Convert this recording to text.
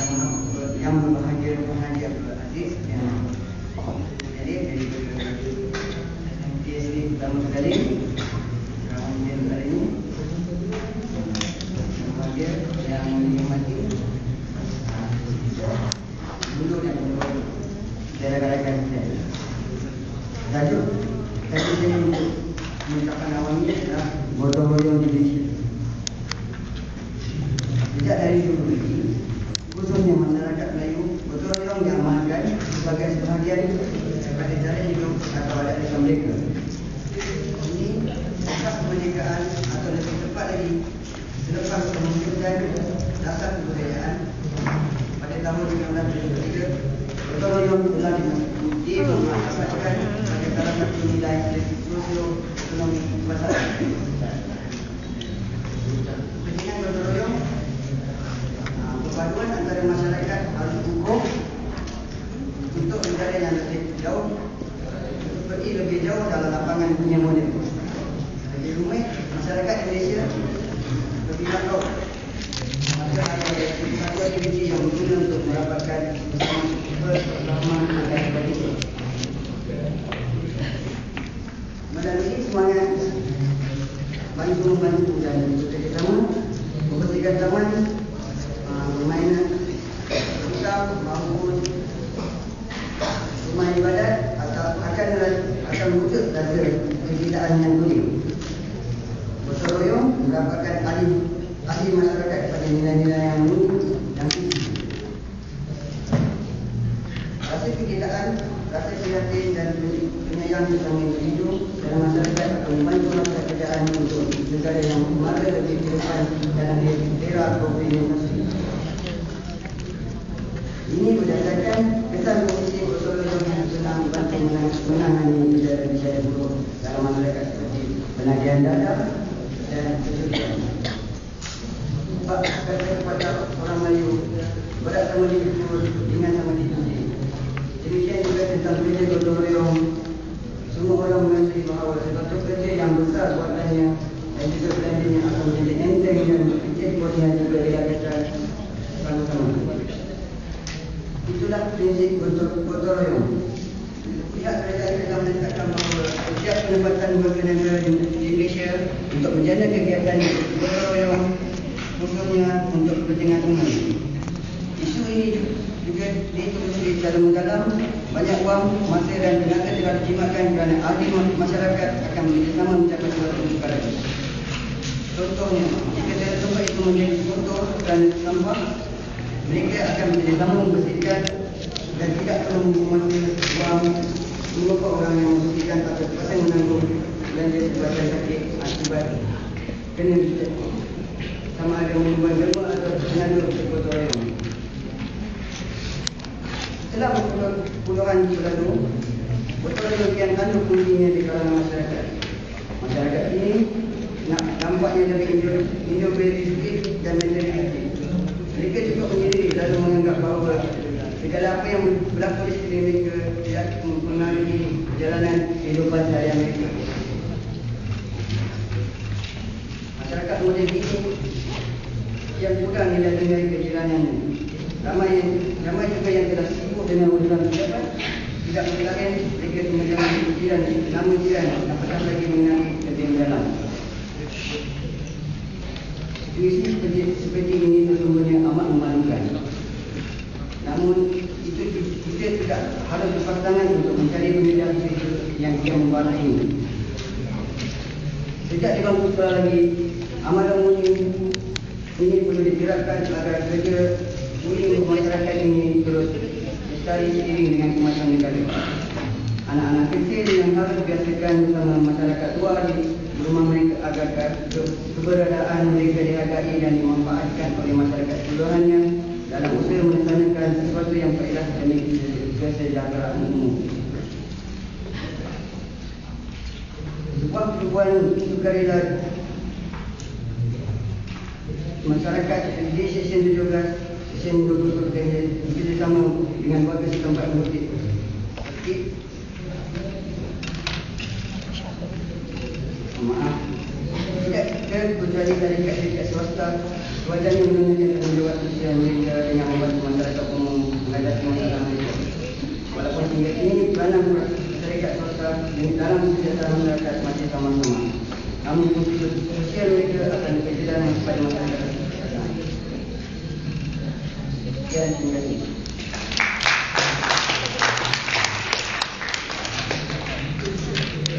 yang yang berbahagia dan berbahagia. Aziz yang oh, jadi jadi berbahagia PhD pertama sekali yang ini. Hari ini berbahagia yang menikmati. Dulu yang dulu saya katakan saya dah tu tapi saya mengucapkan awal ini adalah gotong royong di Malaysia. Mereka Ini Asas kemerdekaan Atau lebih tepat lagi Selepas pembentukan Dasar kebudayaan Pada tahun 1973 Gotong royong telah dimanfaatkan sebagai salah satu nilai sosio-ekonomi masyarakat. Kepentingan gotong royong ah, perpaduan antara masyarakat harus hukum untuk negara yang lebih jauh pergi lebih jauh dalam lapangan dunia moden. Lebih rumit masyarakat Indonesia lebih jauh maka ada satu aktiviti yang berguna untuk mendapatkan bersama-sama dan sebagainya. Melalui semangat bantu-bantu dan bekerjasama, membersihkan taman, ah, permainan, hutang maupun rumah ibadat akan akan wujud pada yang negeri. Bersoroyong mendapatkan ahli ahli masyarakat pada nilai-nilai yang mulia dan tinggi. Rasa kegiatan, rasa kreatif dan penyayang dalam individu dan masyarakat akan membantu masyarakat kerjaan untuk negara yang mulia dan berkembang dalam era komunikasi. Membantu menangani kejadian-kejadian buruk dalam masyarakat seperti penagihan dana dan kesulitan. Sebab kata kepada orang Melayu berat sama dipikul, ringan sama dipuji. Demikian juga tentang kerja gotong royong. Semua orang mengerti bahawa sesuatu kerja yang besar buatannya dan juga belanjanya akan menjadi enteng dan kecil buatnya juga dilakukan sama-sama. Itulah prinsip gotong royong. Pihak kerajaan telah menetapkan bahawa setiap pendapatan warga negara di Indonesia untuk menjana kegiatan gotong royong khususnya untuk kepentingan umum. Isu ini juga ditelusuri secara mendalam. Banyak wang, masa dan tenaga telah dijimatkan kerana ahli masyarakat akan bekerjasama mencapai suatu perkara. Contohnya, jika dari tempat itu menjadi kotor dan sampah, mereka akan bekerjasama membersihkan dan tidak perlu memakai wang beberapa orang yang membersihkan atau terpaksa menanggung belanja sebagai sakit akibat kena sama ada membuat gempa atau senada gotong royong. Setelah puluhan berlalu, gotong royong kian kandung kuncinya di kalangan masyarakat. Masyarakat ini nak nampaknya lebih individualistik dan yang berlaku di sekeliling mereka tidak mempengaruhi perjalanan kehidupan seharian mereka. Masyarakat moden ini yang kurang nilai-nilai kejiranan ramai yang ramai juga yang telah sibuk dengan urusan pejabat tidak mengetahui mereka kemudian jiran nama jiran apakah lagi mengenai lebih mendalam situasi seperti, seperti ini sesungguhnya amat memalukan namun itu kita tidak harus berpasangan untuk mencari penyelidikan yang ini sejak di bangku sekolah lagi amalan mulia ini perlu digerakkan agar kerja mulia masyarakat ini terus lestari seiring dengan kemajuan negara. Anak-anak kecil yang harus dibiasakan bersama masyarakat tua di rumah mereka agar keberadaan mereka dihargai dan dimanfaatkan oleh masyarakat seluruhnya dalam usaha melaksanakan sesuatu yang faedah demi kesejahteraan umum. Perubahan sukarela masyarakat di sesi 17 sesi 20 kita sama dengan warga setempat bukit maaf. Tidak kita kecuali dari syarikat swasta. Wajarnya menunjukkan tanggungjawab sosial mereka dengan membantu masyarakat umum menghadapi masalah mereka. Walaupun hingga ini swasta dalam kesejahteraan masyarakat masih sama-sama namun fungsi sosial mereka akan lebih kepada masyarakat. Sekian terima kasih.